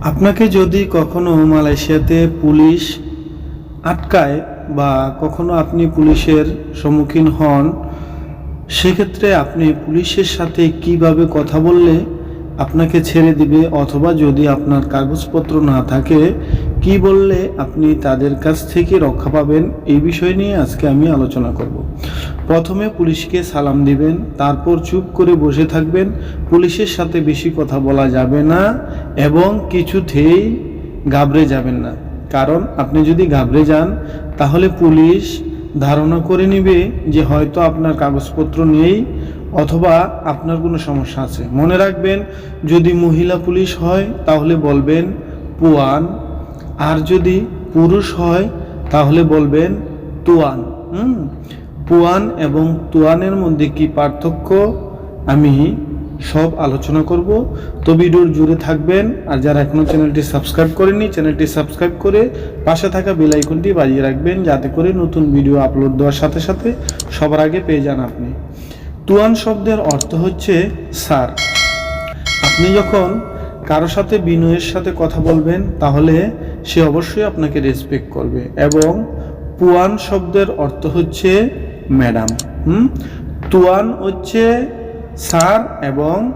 আপনাকে যদি কখনো মালয়েশিয়াতে পুলিশ আটকায় বা কখনো আপনি পুলিশের সম্মুখীন হন, সেক্ষেত্রে আপনি পুলিশের সাথে কীভাবে কথা বললে আপনাকে ছেড়ে দিবে? অথবা যদি আপনার কাগজপত্র না থাকে কি বললে আপনি তাদের কাছ থেকে রক্ষা পাবেন এই বিষয় নিয়ে আজকে আমি আলোচনা করব। প্রথমে পুলিশকে সালাম দিবেন, তারপর চুপ করে বসে থাকবেন, পুলিশের সাথে বেশি কথা বলা যাবে না এবং কিছুতেই ঘাবড়ে যাবেন না। কারণ আপনি যদি ঘাবড়ে যান, তাহলে পুলিশ ধারণা করে নেবে যে হয়তো আপনার কাগজপত্র নেই অথবা আপনার কোনো সমস্যা আছে। মনে রাখবেন, যদি মহিলা পুলিশ হয়, তাহলে বলবেন, পুয়ান আর যদি পুরুষ হয়, তাহলে বলবেন তুয়ান। হুম? পুয়ান এবং তুয়ানের মধ্যে কি পার্থক্য? আমি সব আলোচনা করব। তো ভিডিওর জুড়ে থাকবেন আর যারা এখনও চ্যানেলটি সাবস্ক্রাইব করেনি চ্যানেলটি সাবস্ক্রাইব করে পাশে থাকা বেল আইকনটি বাজিয়ে রাখবেন যাতে করে নতুন ভিডিও আপলোড দেওয়ার সাথে সাথে সবার আগে পেয়ে যান আপনি। তুয়ান শব্দের অর্থ হচ্ছে স্যার আপনি যখন কারও সাথে বিনয়ের সাথে কথা বলবেন, তাহলে সে অবশ্যই আপনাকে রেসপেক্ট করবে। এবং পুয়ান শব্দের অর্থ হচ্ছে ম্যাডাম হুম? তুয়ান হচ্ছে স্যার এবং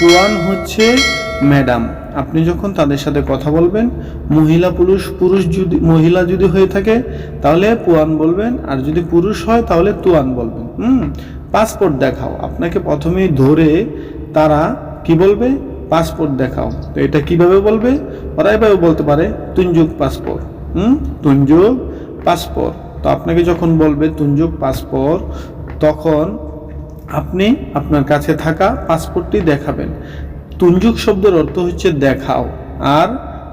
পুয়ান হচ্ছে ম্যাডাম আপনি যখন তাদের সাথে কথা বলবেন, মহিলা পুরুষ পুরুষ যদি, মহিলা যদি হয়ে থাকে, তাহলে পুয়ান বলবেন, আর যদি পুরুষ হয়, তাহলে তুয়ান বলবেন, হুম? পাসপোর্ট দেখাও। আপনাকে প্রথমেই ধরে তারা কি বলবে? পাসপোর্ট দেখাও। তো এটা কীভাবে বলবে? ওরা এভাবে বলতে পারে তুঞ্জুক পাসপোর্ট। হুম? তুঞ্জুক পাসপোর্ট। তো আপনাকে যখন বলবে তুঞ্জুক পাসপোর্ট, তখন আপনি আপনার কাছে থাকা পাসপোর্টটি দেখাবেন। তুঞ্জুক শব্দের অর্থ হচ্ছে দেখাও, আর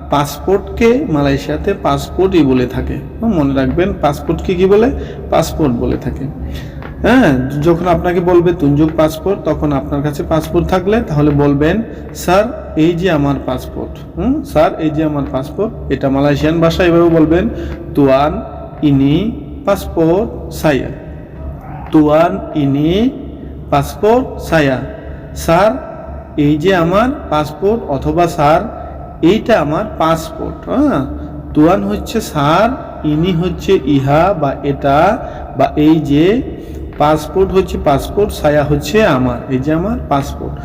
পাসপোর্টকে মালয়েশিয়াতে পাসপোর্টই বলে থাকে। মনে রাখবেন, পাসপোর্টকে কি বলে? পাসপোর্ট বলে থাকে। হ্যাঁ যখন আপনাকে বলবে তুঞ্জুক পাসপোর্ট, তখন আপনার কাছে পাসপোর্ট থাকলে তাহলে বলবেন, স্যার, এই যে আমার পাসপোর্ট, হুম, স্যার, এই যে আমার পাসপোর্ট, এটা মালয়েশিয়ান ভাষায় এভাবে বলবেন, তুয়ান ইনি পাসপোর্ট সাইয়া তুয়ান ইনি পাসপোর্ট সায়া, স্যার, এই যে আমার পাসপোর্ট অথবা স্যার, এইটা আমার পাসপোর্ট হ্যাঁ তুয়ান হচ্ছে স্যার, ইনি হচ্ছে ইহা বা এটা বা এই যে পাসপোর্ট হচ্ছে পাসপোর্ট সায়া হচ্ছে আমার, এই যে আমার পাসপোর্ট।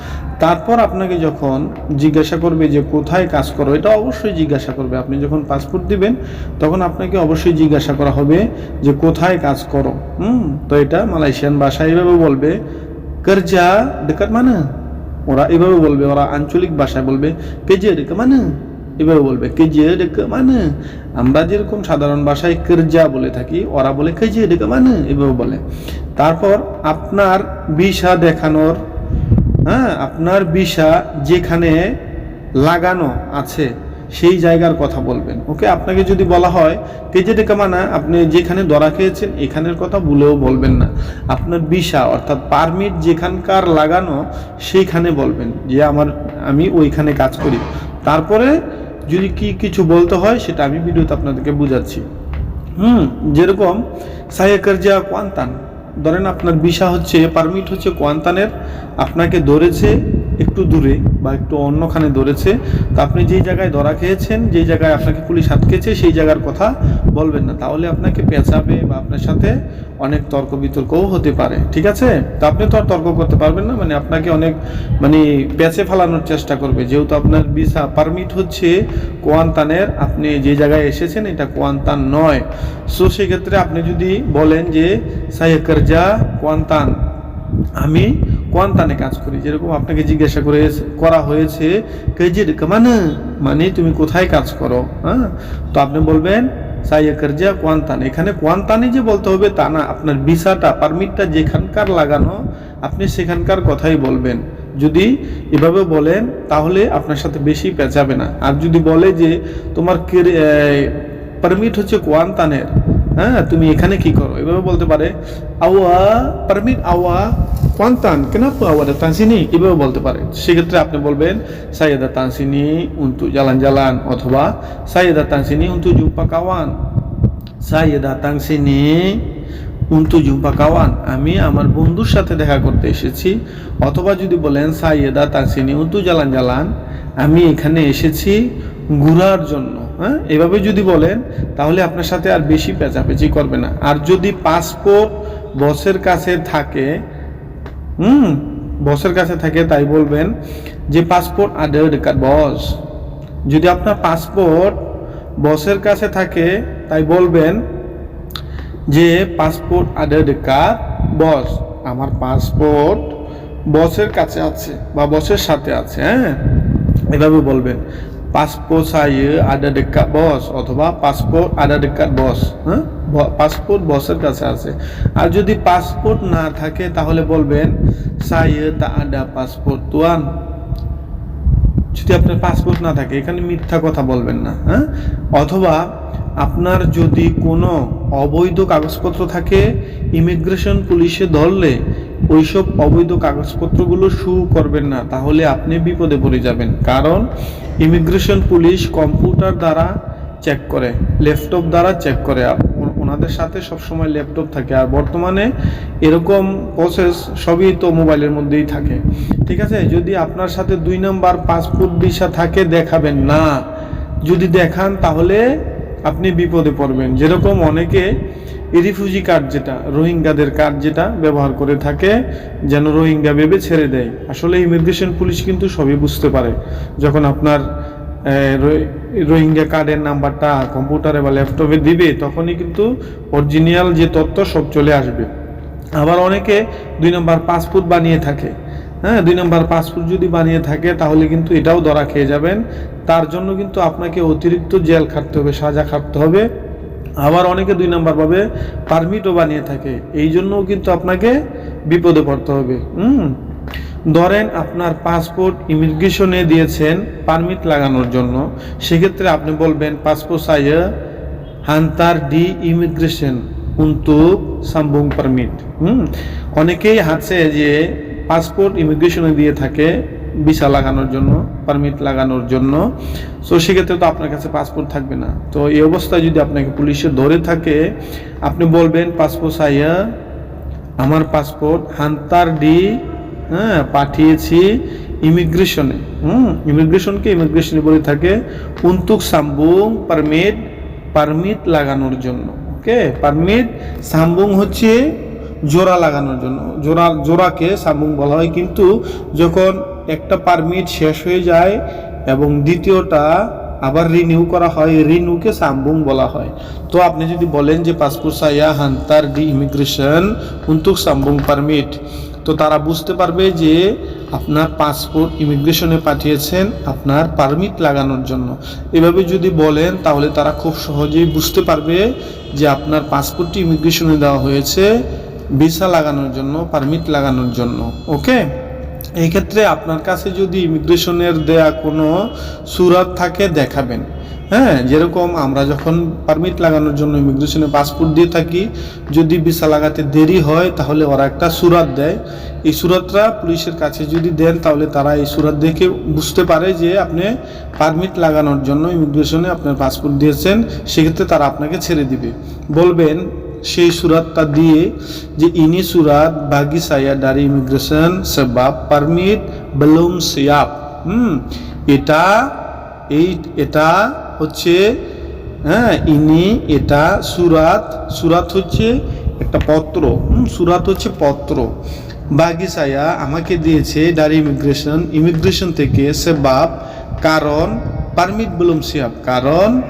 তারপর আপনাকে যখন জিজ্ঞাসা করবে যে কোথায় কাজ করো, এটা অবশ্যই জিজ্ঞাসা করবে। আপনি যখন পাসপোর্ট দিবেন, তখন আপনাকে অবশ্যই জিজ্ঞাসা করা হবে যে কোথায় কাজ করো। হুম, তো এটা মালয়েশিয়ান ভাষা এইভাবে বলবে, কর্জা ডেকার মানে? ওরা এভাবে বলবে, ওরা আঞ্চলিক ভাষায় বলবে কেজে ডেকা মানে? এভাবে বলবে কেজে ডেকা মানে? আমরা যেরকম সাধারণ ভাষায় কেরজা বলে থাকি, ওরা বলে কেজে ডেকা মানে? এভাবে বলে। তারপর আপনার ভিসা দেখানোর হ্যাঁ আপনার ভিসা যেখানে লাগানো আছে, সেই জায়গার কথা বলবেন। ওকে, আপনাকে যদি বলা হয় কেজে ডেকা মানা? আপনি যেখানে ধরা খেয়েছেন, এখানের কথা ভুলেও বলবেন না। আপনার ভিসা অর্থাৎ পারমিট যেখানকার লাগানো, সেইখানে বলবেন যে, আমার, আমি ওইখানে কাজ করি। তারপরে যদি কি কিছু বলতে হয়, সেটা আমি ভিডিওতে আপনাদেরকে বুঝাচ্ছি। হুম, যেরকম সাইয়াকারজা কোয়ান্তান। ধরেন আপনার ভিসা হচ্ছে পারমিট হচ্ছে কোয়ান্তানের, আপনাকে ধরেছে একটু দূরে বা একটু অন্যখানে ধরেছে, তো আপনি যেই জায়গায় ধরা খেয়েছেন, যেই জায়গায় আপনাকে পুলিশ আটকেছে, সেই জায়গার কথা বলবেন না। তাহলে আপনাকে পেঁচাবে বা আপনার সাথে অনেক তর্ক বিতর্কও হতে পারে, ঠিক আছে? তো আপনি তো আর তর্ক করতে পারবেন না মানে আপনাকে অনেক মানে পেঁচে ফেলানোর চেষ্টা করবে। যেহেতু আপনার ভিসা পারমিট হচ্ছে কোয়ান্তানের, আপনি যে জায়গায় এসেছেন এটা কোয়ান্তান নয়। সো সেক্ষেত্রে আপনি যদি বলেন যে সাইয়াকারজা কোয়ান্তান, আমি কোয়ান্তানে কাজ করি, যেরকম আপনাকে জিজ্ঞাসা করে করা হয়েছে, কেজির মানে মানে তুমি কোথায় কাজ করো হ্যাঁ? তো আপনি বলবেন, সাইয়া কার্জা কোয়ান্তান। এখানে কোয়ান্তানে যে বলতে হবে তা না, আপনার ভিসাটা, পারমিটটা যেখানকার লাগানো, আপনি সেখানকার কথাই বলবেন। যদি এভাবে বলেন, তাহলে আপনার সাথে বেশি পেঁচাবে না। আর যদি বলে যে, তোমার পারমিট হচ্ছে কোয়ান্তানের হ্যাঁ? তুমি এখানে কি করো? এভাবে বলতে পারে, আওয়া, পারমিট আওয়া কোয়ান্তান কেন আওয়াদা তানসিনি এভাবে বলতে পারেন সেক্ষেত্রে আপনি বলবেন সাইয়েদা তানসিনি উন্তু জালান জালান অথবা সাইয়েদা তানসিনি উন্তু জুম্পা কাওয়ান সাইয়েদা তানসিনি উন্তু জুম্পা কাওয়ান আমি আমার বন্ধুর সাথে দেখা করতে এসেছি অথবা যদি বলেন সাইয়েদা তানসিনি উন্তু জালান জালান আমি এখানে এসেছি ঘুরার জন্য হ্যাঁ এভাবে যদি বলেন তাহলে আপনার সাথে আর বেশি পেঁচাপেচি করবে না আর যদি পাসপোর্ট বসের কাছে থাকে হুম, বসের কাছে থাকে, তাই বলবেন যে পাসপোর্ট আদার কার্ড বস। যদি আপনার পাসপোর্ট বসের কাছে থাকে, তাই বলবেন যে পাসপোর্ট আদার কার্ড বস। আমার পাসপোর্ট বসের কাছে আছে বা বসের সাথে আছে হ্যাঁ? এভাবে বলবেন। Passport saya ada dekat boss অথবা পাসপোর্ট ada dekat বস হ্যাঁ পাসপোর্ট বসের কাছে আছে আর যদি পাসপোর্ট না থাকে তাহলে বলবেন সাইয়ে তা আডা পাসপোর্ট তোয়ান যদি আপনার পাসপোর্ট না থাকে এখানে মিথ্যা কথা বলবেন না হ্যাঁ অথবা আপনার যদি কোনো অবৈধ কাগজপত্র থাকে ইমিগ্রেশন পুলিশে ধরলে ওইসব অবৈধ কাগজপত্রগুলো শু করবেন না, তাহলে আপনি বিপদে পড়ে যাবেন। কারণ ইমিগ্রেশন পুলিশ কম্পিউটার দ্বারা চেক করে ল্যাপটপ দ্বারা চেক করে। ওনাদের সাথে সবসময় ল্যাপটপ থাকে। আর বর্তমানে এরকম প্রসেস সবই তো মোবাইলের মধ্যেই থাকে। ঠিক আছে? যদি আপনার সাথে দুই নাম্বার পাসপোর্ট ভিসা থাকে, দেখাবেন না। যদি দেখান, তাহলে আপনি বিপদে পড়বেন। যেরকম অনেকে রিফিউজি কার্ড যেটা, রোহিঙ্গাদের কার্ড যেটা ব্যবহার করে থাকে, যেন রোহিঙ্গা ভেবে ছেড়ে দেয়। আসলে ইমিগ্রেশন পুলিশ কিন্তু সবই বুঝতে পারে। যখন আপনার রোহিঙ্গা কার্ডের নাম্বারটা কম্পিউটারে বা ল্যাপটপে দিবে, তখনই কিন্তু অরিজিনাল যে তথ্য সব চলে আসবে। আবার অনেকে দুই নম্বর পাসপোর্ট বানিয়ে থাকে। হ্যাঁ দুই নম্বর পাসপোর্ট যদি বানিয়ে থাকে, তাহলে কিন্তু এটাও ধরা খেয়ে যাবেন। তার জন্য কিন্তু আপনাকে অতিরিক্ত জেল খাটতে হবে, সাজা খাটতে হবে। আবার অনেকে দুই নাম্বার পাবে পারমিটও বানিয়ে থাকে, এই জন্যও কিন্তু আপনাকে বিপদে পড়তে হবে। হুম, ধরেন আপনার পাসপোর্ট ইমিগ্রেশনে দিয়েছেন পারমিট লাগানোর জন্য। সেক্ষেত্রে আপনি বলবেন পাসপোর্ট সাইজে হান্তার ডি ইমিগ্রেশন untuk sambung পারমিট হুম, অনেকেই হাঁটছে যে পাসপোর্ট ইমিগ্রেশনে দিয়ে থাকে, ভিসা লাগানোর জন্য, পারমিট লাগানোর জন্য। সো সেক্ষেত্রে তো আপনার কাছে পাসপোর্ট থাকবে না। তো এই অবস্থায় যদি আপনাকে পুলিশে ধরে থাকে, আপনি বলবেন, পাসপোর্ট সাইয়া, আমার পাসপোর্ট হান্তার ডি হ্যাঁ পাঠিয়েছি ইমিগ্রেশনে। হুম, ইমিগ্রেশনকে ইমিগ্রেশনে বলে থাকে, উন্তুক সাম্বুং পারমিট পারমিট লাগানোর জন্য। ওকে, পারমিট সাম্বুং হচ্ছে জোড়া লাগানোর জন্য। জোড়া, জোড়াকে সাম্বুং বলা হয়। কিন্তু যখন একটা পারমিট শেষ হয়ে যায় এবং দ্বিতীয়টা আবার রিনিউ করা হয় রিনিউকে সাম্বুং বলা হয়। তো আপনি যদি বলেন যে পাসপোর্ট সাইয়া হান্তার ডি ইমিগ্রেশন, উন্তুক সাম্বুং পারমিট তো তারা বুঝতে পারবে যে আপনার পাসপোর্ট ইমিগ্রেশনে পাঠিয়েছেন আপনার পারমিট লাগানোর জন্য। এভাবে যদি বলেন, তাহলে তারা খুব সহজেই বুঝতে পারবে যে আপনার পাসপোর্টটি ইমিগ্রেশনে দেওয়া হয়েছে। ভিসা লাগানোর জন্য পারমিট লাগানোর জন্য ওকে এই ক্ষেত্রে আপনার কাছে যদি ইমিগ্রেশনের দেয়া কোনো সুরাত থাকে, দেখাবেন। হ্যাঁ যেরকম আমরা যখন পারমিট লাগানোর জন্য ইমিগ্রেশনে পাসপোর্ট দিয়ে থাকি, যদি ভিসা লাগাতে দেরি হয়, তাহলে ওরা একটা সুরাত দেয়। এই সুরাতটা পুলিশের কাছে যদি দেন, তাহলে তারা এই সুরাত দেখে বুঝতে পারে যে আপনি পারমিট লাগানোর জন্য ইমিগ্রেশনে আপনার পাসপোর্ট দিয়েছেন, সেক্ষেত্রে তারা আপনাকে ছেড়ে দিবে। বলবেন সেই সুরাতটা দিয়ে যে ইনি সুরাত বাগি সায়া ডারি ইমিগ্রেশন সেবাব পারমিট বেলুম সিয়াপ হুম, এটা এই, এটা হচ্ছে হ্যাঁ ইনি এটা সুরাত সুরাত হচ্ছে একটা পত্র। হুম, সুরাত হচ্ছে পত্র। বাগিসায়া আমাকে দিয়েছে ডারি ইমিগ্রেশন ইমিগ্রেশন থেকে সেবাব, কারণ, পারমিট বেলুম সিয়াপ কারণ,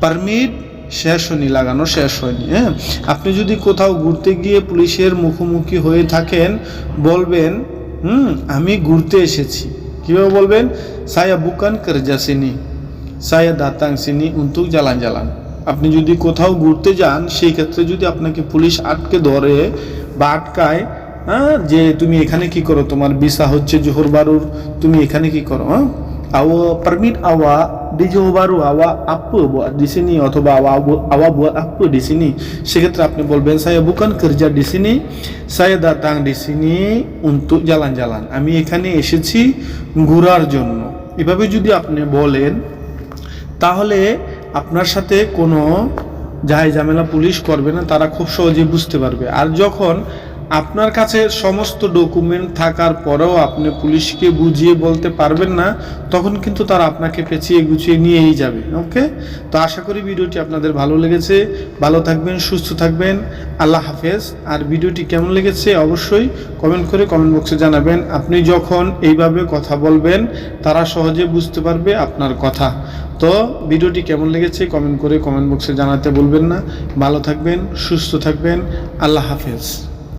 পারমিট শেষ হয়নি, লাগানো শেষ হয়নি হ্যাঁ? আপনি যদি কোথাও ঘুরতে গিয়ে পুলিশের মুখোমুখি হয়ে থাকেন, বলবেন, হুম, আমি ঘুরতে এসেছি। কীভাবে বলবেন? সায়া বুকান করজাসিনি সায়া দাতাং সিনি উন্তুক জ্বালান জ্বালান আপনি যদি কোথাও ঘুরতে যান, সেই ক্ষেত্রে যদি আপনাকে পুলিশ আটকে ধরে বা আটকায় হ্যাঁ যে তুমি এখানে কি করো? তোমার ভিসা হচ্ছে জোহর বারুর তুমি এখানে কি করো? হ্যাঁ? awa permit awa apa buat di sini অথবা buat apa di sini সেক্ষেত্রে আপনি বলবেন saya bukan kerja di sini saya datang di sini untuk jalan-jalan আমি এখানে এসেছি ঘোরার জন্য এভাবে যদি আপনি বলেন তাহলে আপনার সাথে কোনো যাই ঝামেলা পুলিশ করবে না তারা খুব সহজেই বুঝতে পারবে আর যখন আপনার কাছে সমস্ত ডকুমেন্ট থাকার পরেও আপনি পুলিশকে বুঝিয়ে বলতে পারবেন না, তখন কিন্তু তারা আপনাকে পেঁচিয়ে গুছিয়ে নিয়েই যাবে, ওকে? তো আশা করি ভিডিওটি আপনাদের ভালো লেগেছে, ভালো থাকবেন, সুস্থ থাকবেন, আল্লাহ হাফেজ। আর ভিডিওটি কেমন লেগেছে অবশ্যই কমেন্ট করে কমেন্ট বক্সে জানাবেন। আপনি যখন এইভাবে কথা বলবেন, তারা সহজে বুঝতে পারবে আপনার কথা। তো ভিডিওটি কেমন লেগেছে কমেন্ট করে কমেন্ট বক্সে জানাতে বলবেন না। ভালো থাকবেন, সুস্থ থাকবেন, আল্লাহ হাফেজ।